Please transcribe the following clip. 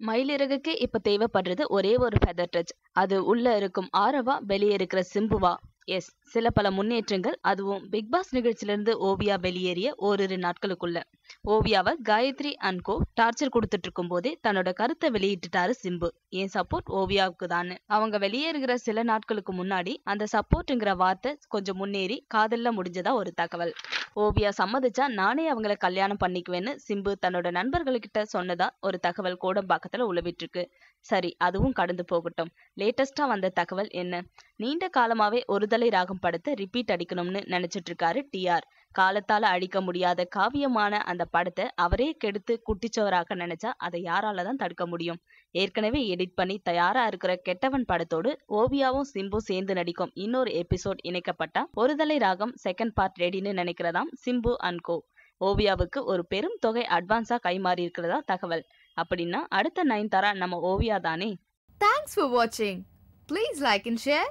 மயிலிறகுக்கு இப்ப தேவைப்படுறது ஒரே ஒரு ஃபெதர் டச் அது உள்ள இருக்கும் ஆரவா வெளியே இருக்கிற சிம்புவா? எஸ் சில பல முன்னேற்றங்கள். அதுவும் பிக் பாஸ் நிகழ்ச்சியிலிருந்து ஓவியா வெளியேறிய ஓரிரு நாட்களுக்குள்ள. ஓவியாவை காயத்ரி அண்ட் கோ டார்ச்சர் கொடுத்துட்டு இருக்கும் போதே தன்னோட கருத்தை வெளியிட்டுட்டாரு சிம்பு. என் சப்போர்ட் ஓவியாவுக்கு தான். அவங்க வெளியேறுகிற சில நாட்களுக்கு முன்னாடி அந்த சப்போர்ட்ங்கிற வார்த்தை கொஞ்சம் முன்னேறி காதல்ல முடிஞ்சதா ஒரு தகவல். ஓவியா சம்மதிச்சா நானே அவங்கள கல்யாணம் பண்ணிக்குவேன்னு சிம்பு தன்னோட நண்பர்கள்கிட்ட சொன்னதா ஒரு தகவல் கோடம்பாக்கத்துல உழவிட்டு இருக்கு சரி அதுவும் கடந்து போகட்டும். லேட்டஸ்டா வந்த தகவல் என்ன? நீண்ட காலமாவே ஒருதலை ராகம் படத்தை ரிப்பீட் அடிக்கணும்னு நினைச்சிட்டு இருக்காரு டிஆர் காலத்தால அழிக்க முடியாத காவியமான அந்த படத்தை அவரே கெடுத்து குட்டிச்சவராக நினைச்சா அதை யாரால தான் தடுக்க முடியும்? ஏற்கனவே எடிட் பண்ணி தயாரா இருக்கிற கெட்டவன் படத்தோடு ஓவியாவும் சிம்பு சேர்ந்து நடிக்கும் இன்னொரு எபிசோட் இணைக்கப்பட்டா ஒருதலை ராகம் செகண்ட் பார்ட் ரெடின்னு நினைக்கிறதாம் சிம்பு அண்ட் கோ ஓவியாவுக்கு ஒரு பெரும் தொகை அட்வான்ஸா கைமாறி இருக்கிறதா தகவல். அப்படின்னா அடுத்த நயன்தாரா நம்ம ஓவியா தானே? தேங்க்ஸ் ஃபார் வாட்சிங் please like and share